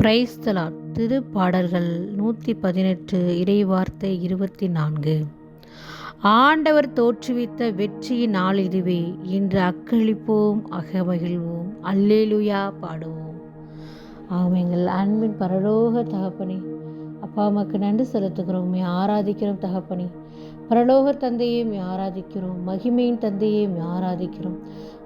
பிரைஸ்தலா திருப்பாடல்கள் நூற்றி பதினெட்டு இறைவார்த்தை இருபத்தி நான்கு. ஆண்டவர் தோற்றுவித்த வெற்றியின் நாள் இதுவே இன்று அக்களிப்போம் அகமகிழ்வோம். அல்லேலுயா பாடுவோம். ஆமைங்கள். அன்பின் பரலோக தகப்பனே அப்பா அம்மாக்கு நன்றி செலுத்துகிறோம். ஆராதிக்கிறோம் தகப்பனே. பரலோக தந்தையை ஆராதிக்கிறோம் மகிமையின் தந்தையை ஆராதிக்கிறோம்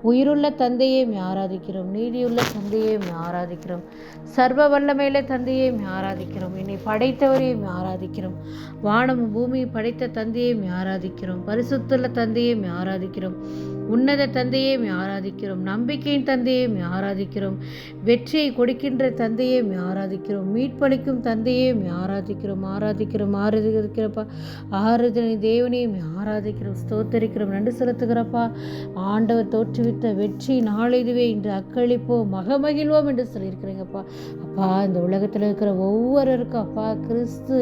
உயிருள்ள தந்தையை ஆராதிக்கிறோம் நீதியுள்ள தந்தையை ஆராதிக்கிறோம் சர்வ வல்லமையில தந்தையை ஆராதிக்கிறோம் என்னை படைத்தவரையும் ஆராதிக்கிறோம் வானம் பூமியை படைத்த தந்தையை ஆராதிக்கிறோம் பரிசுத்துள்ள தந்தையை ஆராதிக்கிறோம் உன்னத தந்தையை ஆராதிக்கிறோம் நம்பிக்கையின் தந்தையை ஆராதிக்கிறோம் வெற்றியை கொடுக்கின்ற தந்தையை ஆராதிக்கிறோம் மீட்பளிக்கும் தந்தையை உம்மை ஆராதிக்கிறோம் ஆராதிக்கிறோம் ஆராதிக்கிறப்பா ஆறுதலை தேவனையும் ஆராதிக்கிறோம் ஸ்தோத்தரிக்கிறோம் நன்றி செலுத்துகிறப்பா ஆண்டவர் தோற்றுவித்த வெற்றி நாளிதுவே இன்று அக்களிப்போம் மகமகிழ்வோம் என்று சொல்லியிருக்கிறீங்கப்பா. அப்பா இந்த உலகத்தில் இருக்கிற ஒவ்வொருவருக்கும் அப்பா கிறிஸ்து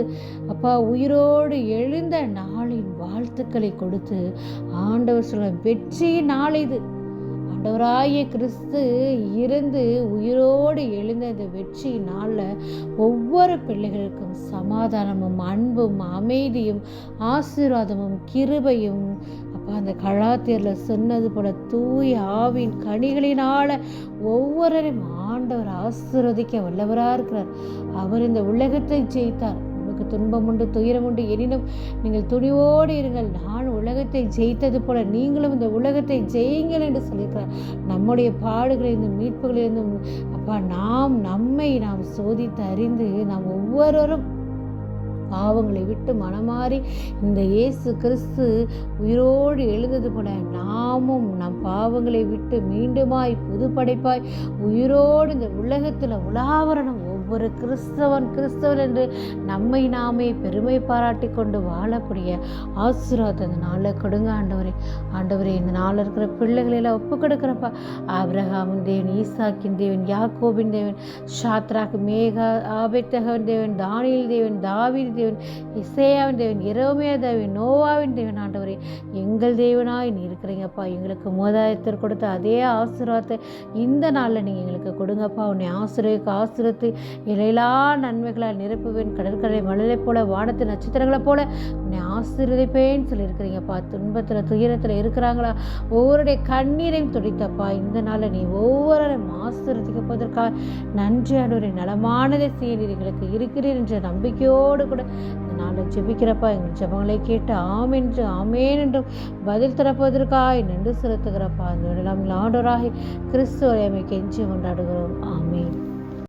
அப்பா உயிரோடு எழுந்த நாளின் வாழ்த்துக்களை கொடுத்து ஆண்டவர் சொல்ல வெற்றி நாளிது. இது ஆண்டவராகிய கிறிஸ்து இருந்து உயிரோடு எழுந்த வெற்றி நாளில் ஒவ்வொரு பிள்ளைகளுக்கும் சமாதானமும் அன்பும் அமைதியும் ஆசீர்வாதமும் கிருபையும். அப்போ அந்த கலாத்தேரில் சொன்னது போல தூய ஆவின் கனிகளினால் ஒவ்வொருவரையும் ஆண்டவர் ஆசீர்வதிக்க வல்லவராக இருக்கிறார். அவர் இந்த உலகத்தை ஜெயித்தார். உங்களுக்கு துன்பம் உண்டு துயரம் உண்டு எனினும் நீங்கள் துணிவோடு இருங்கள். நான் உலகத்தை ஜெயித்தது போல நீங்களும் இந்த உலகத்தை ஜெயிங்கள் என்று சொல்லியிருக்கிறார். நம்முடைய பாடுகளிலிருந்தும் மீட்புகளிலிருந்தும் அப்பா நாம் நம்மை நாம் சோதித்து அறிந்து நாம் ஒவ்வொருவரும் பாவங்களை விட்டு மனமாறி இந்த இயேசு கிறிஸ்து உயிரோடு எழுந்தது போல நாமும் நம் பாவங்களை விட்டு மீண்டுமாய் புது படைப்பாய் உயிரோடு இந்த உலகத்தில் உலாவரணம் ஒவ்வொரு கிறிஸ்தவன் கிறிஸ்தவன் என்று நம்மை நாமே பெருமை பாராட்டி கொண்டு வாழக்கூடிய ஆசீர்வாதம் இந்த நாளில் கொடுங்க ஆண்டவரே. ஆண்டவரே இந்த நாளில் இருக்கிற பிள்ளைகளெல்லாம் ஒப்பு கொடுக்குறப்பா. ஆபிரகாமின் தேவன் ஈசாக்கின் தேவன் யாக்கோபின் தேவன் ஷாத்ராக் மேகா ஆபெத்தகவன் தேவன் தானியல் தேவன் தாவின் தேவன் இசையாவின் தேவன் இரவுமையா தேவன் நோவாவின் தேவன் ஆண்டவரே. எங்கள் தேவனாய் நீ இருக்கிறீங்கப்பா. எங்களுக்கு மோதாயத்தில் கொடுத்த அதே ஆசீர்வாதத்தை இந்த நாளில் நீங்கள் எங்களுக்கு கொடுங்கப்பா. உன்னை ஆசிரியக்கு ஆசிரியத்து இலையிலா நன்மைகளால் நிரப்புவேன். கடற்கரை மணலைப் போல வானத்து நட்சத்திரங்களைப் போல உன்னை ஆசீர்வதிப்பேன்னு சொல்லியிருக்கிறீங்கப்பா. துன்பத்தில் துயரத்தில் இருக்கிறாங்களா? ஒவ்வொருடைய கண்ணீரையும் துடித்தப்பா. இந்த நாளில் நீ ஒவ்வொருவரையும் ஆசீர்வதிக்க போவதற்காக நன்றி ஆண்டவரை நலமானதை செய்ய எங்களுக்கு இருக்கிறீர் என்ற நம்பிக்கையோடு கூட இந்த நாளில் ஜெபிக்கிறப்பா. எங்கள் ஜெபங்களை கேட்டு ஆமென்று ஆமேன் என்றும் பதில் தரப்பதற்காய் நின்று செலுத்துகிறப்பா. அந்த ஆண்டவராகி கிறிஸ்துவரை கெஞ்சி கொண்டாடுகிறோம். ஆமேன்.